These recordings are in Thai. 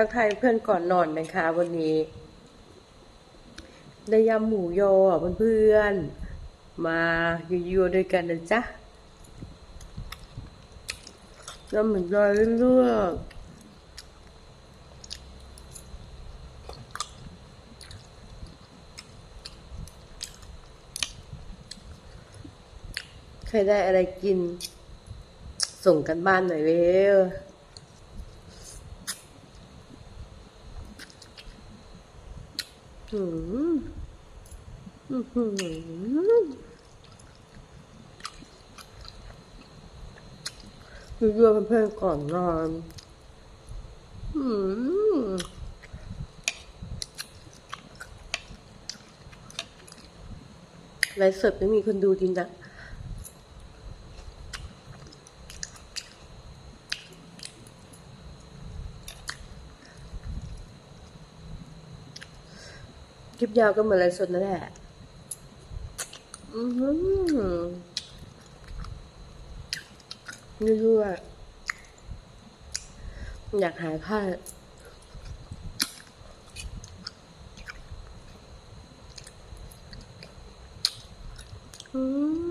ทักทายเพื่อนก่อนนอนนะคะ วันนี้ได้ยำหมูยออะเพื่อนๆมาอยู่ๆด้วยกันนะจ๊ะยำหมูยอเรื่อยๆใครได้อะไรกิน ส่งกันบ้านหน่อยเร็ว อืมอื้อหือดูดูเพื่อนก่อนนอนอืมไลฟ์สดไม่มีคนดูจริงจัง คลิปยาวก็เหมือนไลฟ์สดนั่นแหละอือหือยั่วๆอยากหายผ้าอืม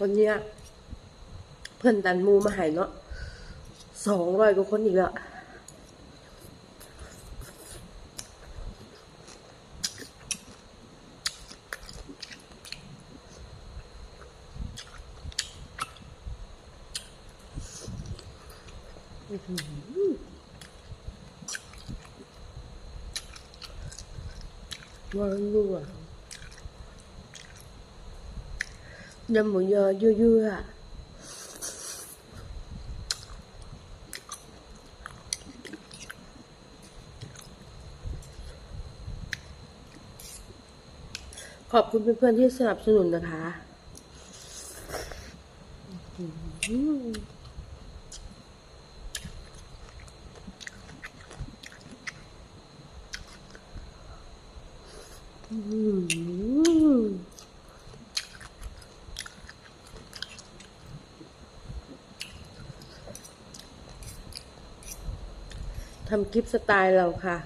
วันเนี้ยเพื่อนดันมูมาหายเนาะสองร้อยกว่าคนอีกแล้วอื้อหือว่ารั่ว ยำหมูยอยั่วๆขอบคุณเพื่อนๆที่สนับสนุนนะคะ อืม ทำคลิปสไตล์เราค่ะ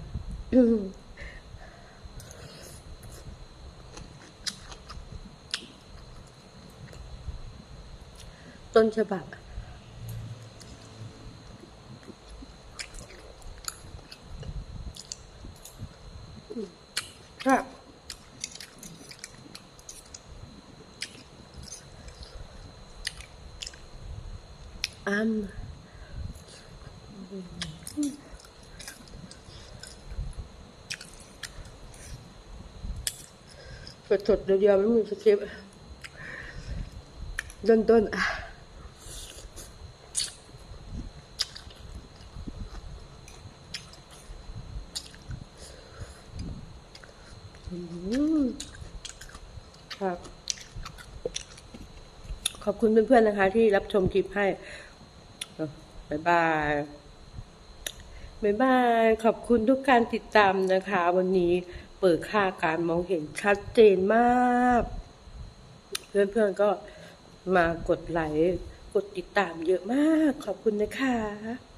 ต้นฉบับครับอ้ำ สดๆเดียวๆไม่มีสคริปต์ต้นๆอะอืมครับ ขอบคุณเพื่อนๆนะคะ ที่รับชมคลิปให้บ๊ายบายบ๊ายบาย ขอบคุณทุกการติดตามนะคะ วันนี้ เปิดค่าการมองเห็นชัดเจนมาก เพื่อนๆก็มากดไลค์กดติดตามเยอะมาก ขอบคุณนะคะ